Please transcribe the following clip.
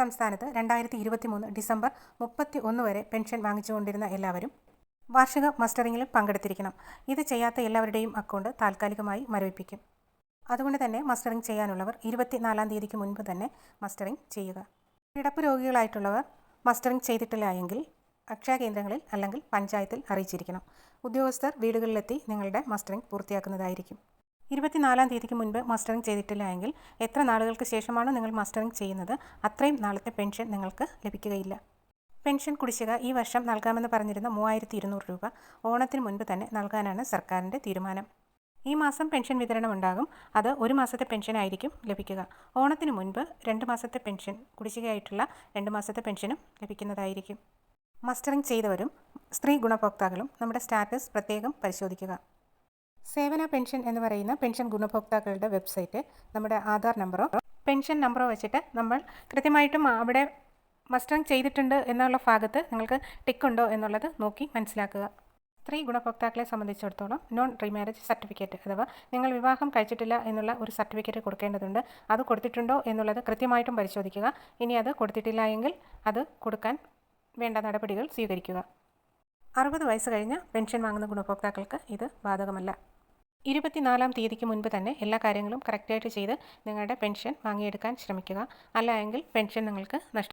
സംസ്ഥാനത്ത് രണ്ടായിരത്തി ഇരുപത്തി മൂന്ന് ഡിസംബർ മുപ്പത്തി ഒന്ന് വരെ പെൻഷൻ വാങ്ങിച്ചുകൊണ്ടിരുന്ന എല്ലാവരും വാർഷിക മസ്റ്ററിങ്ങിൽ പങ്കെടുത്തിരിക്കണം. ഇത് ചെയ്യാത്ത എല്ലാവരുടെയും അക്കൗണ്ട് താൽക്കാലികമായി മരവിപ്പിക്കും. അതുകൊണ്ട് തന്നെ മസ്റ്ററിംഗ് ചെയ്യാനുള്ളവർ ഇരുപത്തിനാലാം തീയതിക്ക് മുൻപ് തന്നെ മസ്റ്ററിംഗ് ചെയ്യുക. കിടപ്പ് രോഗികളായിട്ടുള്ളവർ മസ്റ്ററിംഗ് ചെയ്തിട്ടില്ല എങ്കിൽ അക്ഷയ കേന്ദ്രങ്ങളിൽ അല്ലെങ്കിൽ പഞ്ചായത്തിൽ അറിയിച്ചിരിക്കണം. ഉദ്യോഗസ്ഥർ വീടുകളിലെത്തി നിങ്ങളുടെ മസ്റ്ററിംഗ് പൂർത്തിയാക്കുന്നതായിരിക്കും. ഇരുപത്തിനാലാം തീയതിക്ക് മുൻപ് മസ്റ്ററിംഗ് ചെയ്തിട്ടില്ല എങ്കിൽ എത്ര നാളുകൾക്ക് ശേഷമാണ് നിങ്ങൾ മസ്റ്ററിംഗ് ചെയ്യുന്നത്? അത്രയും നാളത്തെ പെൻഷൻ നിങ്ങൾക്ക് ലഭിക്കുകയില്ല. പെൻഷൻ കുടിശ്ശിക ഈ വർഷം നൽകാമെന്ന് പറഞ്ഞിരുന്ന മൂവായിരത്തി ഇരുന്നൂറ് രൂപ ഓണത്തിന് മുൻപ് തന്നെ നൽകാനാണ് സർക്കാരിന്റെ തീരുമാനം. ഈ മാസം പെൻഷൻ വിതരണം ഉണ്ടാകും. അത് ഒരു മാസത്തെ പെൻഷൻ ആയിരിക്കും ലഭിക്കുക. ഓണത്തിന് മുൻപ് രണ്ട് മാസത്തെ പെൻഷൻ കുടിശ്ശികയായിട്ടുള്ള രണ്ട് മാസത്തെ പെൻഷനും ലഭിക്കുന്നതായിരിക്കും. മസ്റ്ററിംഗ് ചെയ്തവരും സ്ത്രീ ഗുണഭോക്താക്കളും നമ്മുടെ സ്റ്റാറ്റസ് പ്രത്യേകം പരിശോധിക്കുക. സേവന പെൻഷൻ എന്ന് പറയുന്ന പെൻഷൻ ഗുണഭോക്താക്കളുടെ വെബ്സൈറ്റ് നമ്മുടെ ആധാർ നമ്പറോ പെൻഷൻ നമ്പറോ വെച്ചിട്ട് നമ്മൾ കൃത്യമായിട്ടും അവിടെ മസ്റ്ററിങ് ചെയ്തിട്ടുണ്ട് എന്നുള്ള ഭാഗത്ത് നിങ്ങൾക്ക് ടിക്ക് ഉണ്ടോ എന്നുള്ളത് നോക്കി മനസ്സിലാക്കുക. സ്ത്രീ ഗുണഭോക്താക്കളെ സംബന്ധിച്ചിടത്തോളം നോൺ റീമാരേജ് സർട്ടിഫിക്കറ്റ് അഥവാ നിങ്ങൾ വിവാഹം കഴിച്ചിട്ടില്ല എന്നുള്ള ഒരു സർട്ടിഫിക്കറ്റ് കൊടുക്കേണ്ടതുണ്ട്. അത് കൊടുത്തിട്ടുണ്ടോ എന്നുള്ളത് കൃത്യമായിട്ടും പരിശോധിക്കുക. ഇനി അത് കൊടുത്തിട്ടില്ല എങ്കിൽ അത് കൊടുക്കാൻ വേണ്ട നടപടികൾ സ്വീകരിക്കുക. അറുപത് വയസ്സ് കഴിഞ്ഞ പെൻഷൻ വാങ്ങുന്ന ഗുണഭോക്താക്കൾക്ക് ഇത് ബാധകമല്ല. ഇരുപത്തിനാലാം തീയതിക്ക് മുൻപ് തന്നെ എല്ലാ കാര്യങ്ങളും കറക്റ്റായിട്ട് ചെയ്ത് നിങ്ങളുടെ പെൻഷൻ വാങ്ങിയെടുക്കാൻ ശ്രമിക്കുക. അല്ല എങ്കിൽ പെൻഷൻ നിങ്ങൾക്ക് നഷ്ടം